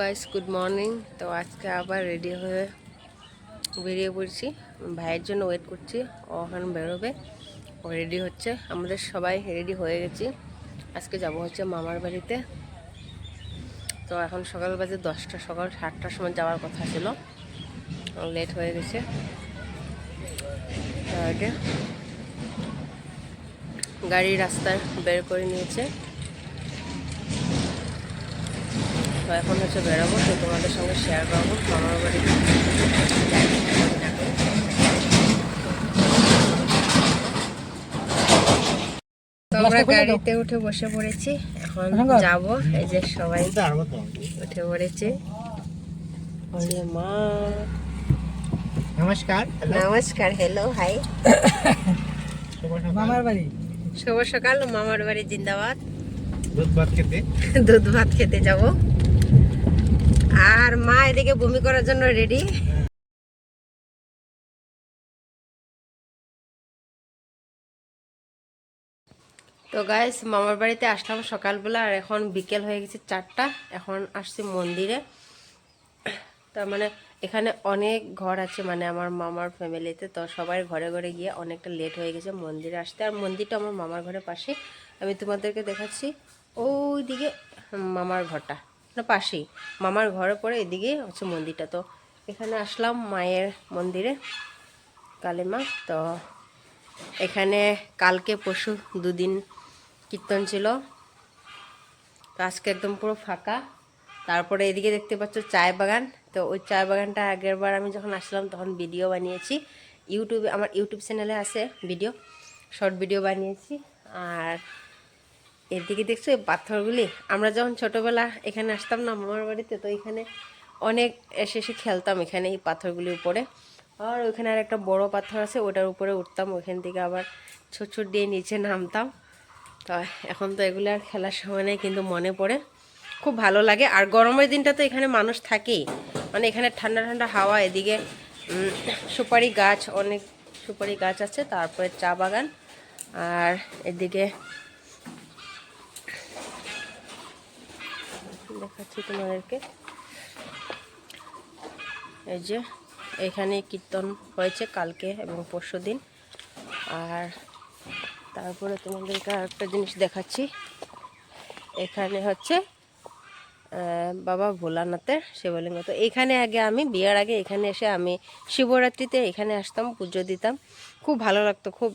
Guys good morning তো আজকে আবার রেডি হয়ে বেরিয়ে পড়ছি। ভাইয়ের জন্য ওয়েট করছি, ও এখন বেরোবে। ও রেডি হচ্ছে। আমাদের সবাই রেডি হয়ে গেছি। আজকে যাব হচ্ছে মামার বাড়িতে। তো এখন সকাল বাজে দশটা, সকাল সাতটার সময় যাওয়ার কথা ছিল। লেট হয়ে গেছে। গাড়ি রাস্তায় বের করে নিয়েছে। তো এখন হচ্ছে বেরোবো তো তোমাদের সঙ্গে শেয়ার করব মামার বাড়ি আমরা গাড়িতে উঠে বসে পড়েছি এখন যাব এই যে সবাই উঠে পড়েছে। মা। নমস্কার নমস্কার হ্যালো হাই মামার বাড়ি। শুভ সকাল মামার বাড়ি জিন্দাবাদ। দুধ ভাত খেতে? দুধ ভাত খেতে যাব। আর মা এদিকে বমি করার জন্য রেডি তো গাইস মামার বাড়িতে আসলাম সকালবেলা আর এখন বিকেল হয়ে গেছে চারটা। এখন আসছি মন্দিরে। তার মানে এখানে অনেক ঘর আছে মানে আমার মামার ফ্যামিলিতে তো সবার ঘরে ঘরে গিয়ে অনেকটা লেট হয়ে গেছে মন্দিরে আসতে। আর মন্দিরটা আমার মামার ঘরের পাশে। আমি তোমাদেরকে দেখাচ্ছি। ওই দিকে মামার ঘরটা। না পাশেই। মামার ঘরের পরে এদিকে হচ্ছে মন্দিরটা। তো এখানে আসলাম মায়ের মন্দিরে, কালীমা। তো এখানে কালকে পরশু দুদিন কীর্তন ছিল। তো আজকে একদম পুরো ফাঁকা। তারপরে এদিকে দেখতে পাচ্ছ চায় বাগান। তো ওই চায় বাগানটা আগের বার আমি যখন আসলাম তখন ভিডিও বানিয়েছি। ইউটিউবে, আমার ইউটিউব চ্যানেলে আছে ভিডিও, শর্ট ভিডিও বানিয়েছি। আর এদিকে দেখছ এই পাথরগুলি? আমরা যখন ছোটোবেলা এখানে আসতাম না মামার বাড়িতে, তো এখানে অনেক এসে এসে খেলতাম এখানে এই পাথরগুলির উপরে। আর ওইখানে আর একটা বড় পাথর আছে, ওটার উপরে উঠতাম, ওইখান থেকে আবার ছোট ছোট দিয়ে নিচে নামতাম। তো এখন তো এগুলো আর খেলার সময় নেই, কিন্তু মনে পড়ে। খুব ভালো লাগে। আর গরমের দিনটা তো এখানে মানুষ থাকেই। মানে এখানে ঠান্ডা ঠান্ডা হাওয়া, এদিকে সুপারি গাছ, অনেক সুপারি গাছ আছে, তারপরে চা বাগান। আর এদিকে দেখাচ্ছি তোমাদেরকে। এই যে, এখানে কীর্তন হয়েছে কালকে এবং পরশু দিন। আর তারপরে তোমাদেরকে আরেকটা জিনিস দেখাচ্ছি। এখানে হচ্ছে বাবা ভোলানাথের শিবলিঙ্গ। তো এখানে আগে আমি, বিয়ের আগে এখানে এসে আমি শিবরাত্রিতে এখানে আসতাম, পুজো দিতাম। খুব ভালো লাগতো, খুব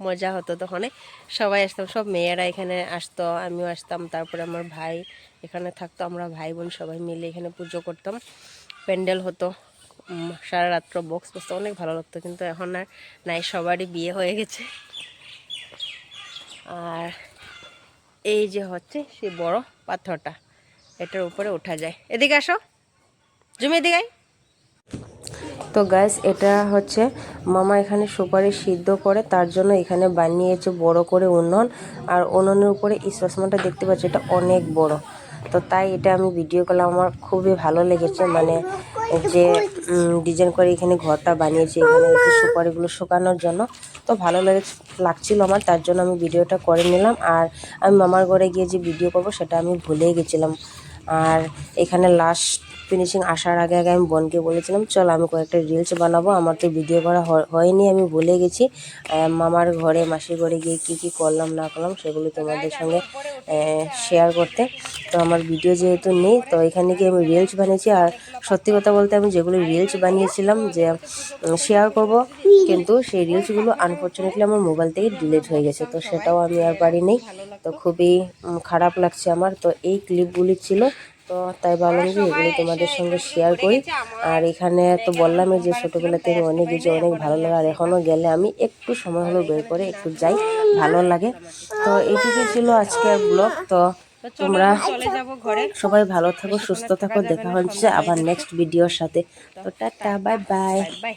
মজা হতো তখন। সবাই আসতাম, সব মেয়েরা এখানে আসতো, আমিও আসতাম, তারপরে আমার ভাই এখানে থাকতো, আমরা ভাই বোন সবাই মিলে এখানে পুজো করতাম। প্যান্ডেল হতো সারা রাত্র বক্স বসতো, অনেক ভালো লাগতো, কিন্তু এখন আর নাই, সবারই বিয়ে হয়ে গেছে। আর এই যে হচ্ছে, সেই বড় পাথরটা, এটার উপরে ওঠা যায়। এদিকে আসো। জমি এদিকে। তো গ্যাস এটা হচ্ছে মামা এখানে সুপারি সিদ্ধ করে, তার জন্য এখানে বানিয়েছে বড় করে উনুন। আর উনুনের উপরে এই চশমাটা দেখতে পাচ্ছি, এটা অনেক বড়। তো তাই এটা আমি ভিডিও করলাম, আমার খুবই ভালো লেগেছে। মানে যে ডিজাইন করে এখানে ঘরটা বানিয়েছে, এখানে সুপারিগুলো শুকানোর জন্য। তো ভালো লেগে লাগছিল আমার, তার জন্য আমি ভিডিওটা করে নিলাম। আর আমি মামার ঘরে গিয়ে যে ভিডিও করব, সেটা আমি ভুলেই গেছিলাম। আর এখানে লাস্ট ফিনিশিং আসার আগে আগে আমি বোনকে বলেছিলাম, চল আমি কয়েকটা রিলস বানাবো, আমার তো ভিডিও করা হয়- হয়নি, আমি ভুলে গেছি। মামার ঘরে, মাসির ঘরে গিয়ে কী কী করলাম, না করলাম, সেগুলো তোমাদের সঙ্গে শেয়ার করতে। তো আমার ভিডিও যেহেতু নেই, তো এখানে গিয়ে আমি রিলস বানিয়েছি। আর সত্যি কথা বলতে আমি যেগুলো রিলস বানিয়েছিলাম যে শেয়ার করব, কিন্তু সেই রিলসগুলো আনফর্চুনেটলি আমার মোবাইল থেকে ডিলিট হয়ে গেছে। তো সেটাও আমি আর পারি নেই তো খুবই খারাপ লাগছে আমার। তো এই ক্লিপগুলি ছিল তো তাই ভাবলাম যে এগুলি তোমাদের সঙ্গে শেয়ার করি। আর এখানে তো বললামই যে ছোটোবেলাতে আমি অনেক কিছু অনেক ভালো লাগে আর এখনও গেলে আমি একটু সময় হলেও বের করে একটু যাই ভালো লাগে। তো এইটুকুই ছিল আজকের ব্লগ তো তোমরা সবাই ভালো থাকো সুস্থ থাকো দেখা হচ্ছে আবার নেক্সট ভিডিওর সাথে। তো টাটা বাই বাই বাই